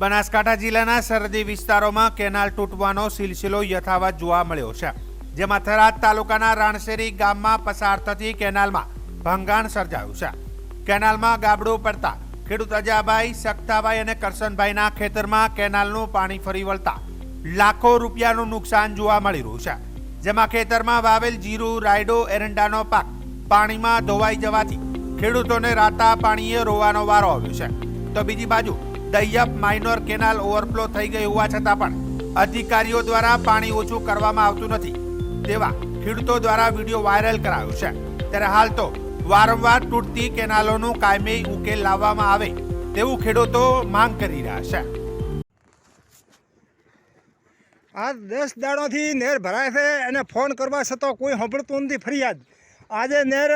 બનાસકાંઠા જિલ્લાના સરહદી વિસ્તારોમાં કેનાલ તૂટવાનો સિલસિલો યથાવત જોવા મળ્યો છે, જેમાં થરાદ તાલુકાના રાણશેરી ગામમાં પસાર થતી કેનાલમાં ભંગાણ સર્જાયું છે. કેનાલમાં ગાબડું પડતા ખેડૂત અજાભાઈ સક્તાભાઈ અને કરશનભાઈના ખેતરમાં કેનાલનું પાણી ફરી વળતા લાખો રૂપિયાનું નુકસાન જોવા મળી રહ્યું છે, જેમાં ખેતરમાં વાવેલ જીરું, રાયડો, એરંડાનો પાક પાણીમાં ધોવાઈ જવાથી ખેડૂતોને રાતા પાણીએ રોવાનો વારો આવ્યો છે. તો બીજી બાજુ દૈયપ માઇનોર કેનાલ ઓવરફ્લો થઈ ગઈ હોવા છતાં પણ અધિકારીઓ દ્વારા પાણી ઓછું કરવામાં આવતું નથી. તેવા ખેડૂતો દ્વારા વીડિયો વાયરલ કરાયો છે. ત્યારે હાલ તો વારંવાર તૂટતી કેનાલોનું કાયમી ઉકેલ લાવવામાં આવે તેવું ખેડૂતો માંગ કરી રહ્યા છે. આ દસ દાડોથી નેર ભરાય છે અને ફોન કરવા છતાં કોઈ સાંભળતું નથી ફરિયાદ. આજે નેર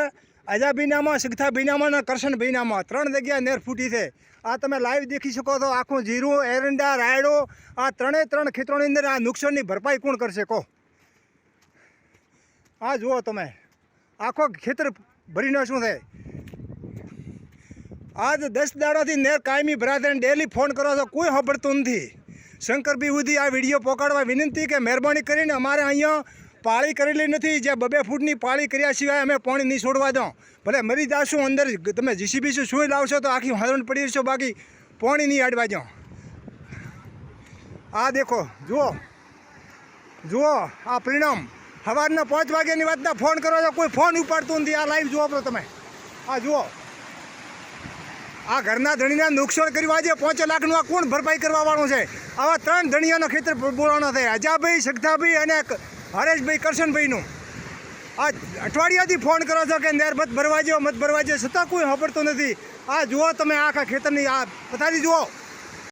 અજાબીનામાં સિગથાબીનામાં અને કરશનબીનામાં. ત્રણ જગ્યા નેર ફૂટી છે. આ તમે લાઈવ દેખી શકો છો, આખું જીરું, એરંડા, રાયડો, આ ત્રણે ત્રણ ખેતરોની અંદર આ નુકસાનની ભરપાઈ કોણ કરશે, કહો. આ જુઓ તમે. આખો ખેતર ભરીને શું છે? આજ દસ દાડાથી નેર કાયમી ભરાશે અને ડેલી ફોન કરો છો, કોઈ સાંભળતું નથી. શંકરભાઈ સુધી આ વીડિયો પહોંચાડવા વિનંતી કે મહેરબાની કરીને અમારે અહીંયા પાળી કરેલી નથી. જે બબે ફૂટની પાળી કર્યા સિવાય અમે પાણી નહીં છોડવા દઉં. ભલે મરી જાશું અંદર તમે જીસીબી શું સુઈ લાવશો તો આખી હરણ પડી જશો, બાકી પાણી નહીં અડવા દો આ દેખો, જુઓ. જુઓ, આ પરિણામ. સવારના પાંચ વાગ્યાની વાતના ફોન કરો છો, કોઈ ફોન ઉપાડતું નથી. આ લાઈવ જુઓ આપણો તમે. આ જુઓ. આ ઘરના ધણીના નુકસાન કર્યું. આજે પાંચ લાખનું આ કોણ ભરપાઈ કરવાવાળું છે? આવા ત્રણ ધણીઓનો ખેતર બોલાવાનો છે અજાભાઈ સગતાભાઈ અને હરેશભાઈ કરશનભાઈનું. આ અઠવાડિયાથી ફોન કરો છો કે નેર મત ભરવા જેવો મત ભરવા જેવો છતાં કોઈ સાંભળતું નથી. આ જુઓ તમે આખા ખેતરની, આ પથારી જુઓ.